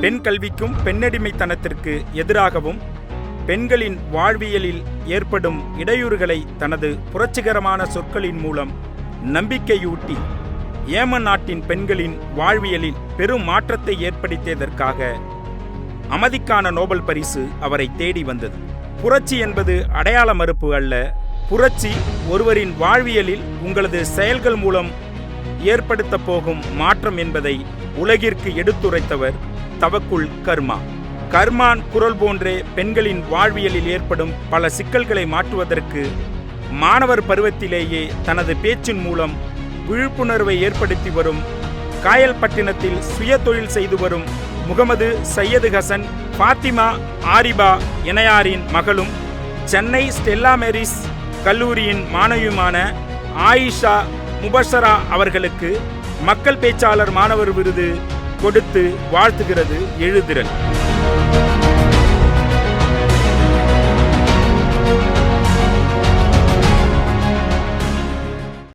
பெண் கல்விக்கும் பெண்ணடிமைத்தனத்திற்கு எதிராகவும் பெண்களின் வாழ்வியலில் ஏற்படும் இடையூறுகளை தனது புரட்சிகரமான சொற்களின் மூலம் நம்பிக்கையூட்டி ஏமன் நாட்டின் பெண்களின் வாழ்வியலில் பெரும் மாற்றத்தை ஏற்படுத்தியதற்காக அமைதிக்கான நோபல் பரிசு அவரை தேடி வந்தது. புரட்சி என்பது அடையாள மறுப்பு அல்ல. புரட்சி ஒருவரின் வாழ்வியலில் உங்களது செயல்கள் மூலம் ஏற்படுத்த போகும் மாற்றம் என்பதை உலகிற்கு எடுத்துரைத்தவர் தவக்குள் கர்மா. கர்மான் குரல் போன்றே பெண்களின் வாழ்வியலில் ஏற்படும் பல சிக்கல்களை மாற்றுவதற்கு மாணவர் பருவத்திலேயே தனது பேச்சின் மூலம் விழிப்புணர்வை ஏற்படுத்தி வரும் காயல்பட்டினத்தில் சுய தொழில் செய்து வரும் முகமது சையது ஹசன் ஃபாத்திமா ஆரிபா இணையாரின் மகளும் சென்னை ஸ்டெல்லா மேரிஸ் கல்லூரியின் மாணவியுமான ஆயிஷா முபஷரா அவர்களுக்கு மக்கள் பேச்சாளர் மாணவர் விருது கொடுத்து வாழ்த்துகிறது எழுதிரல்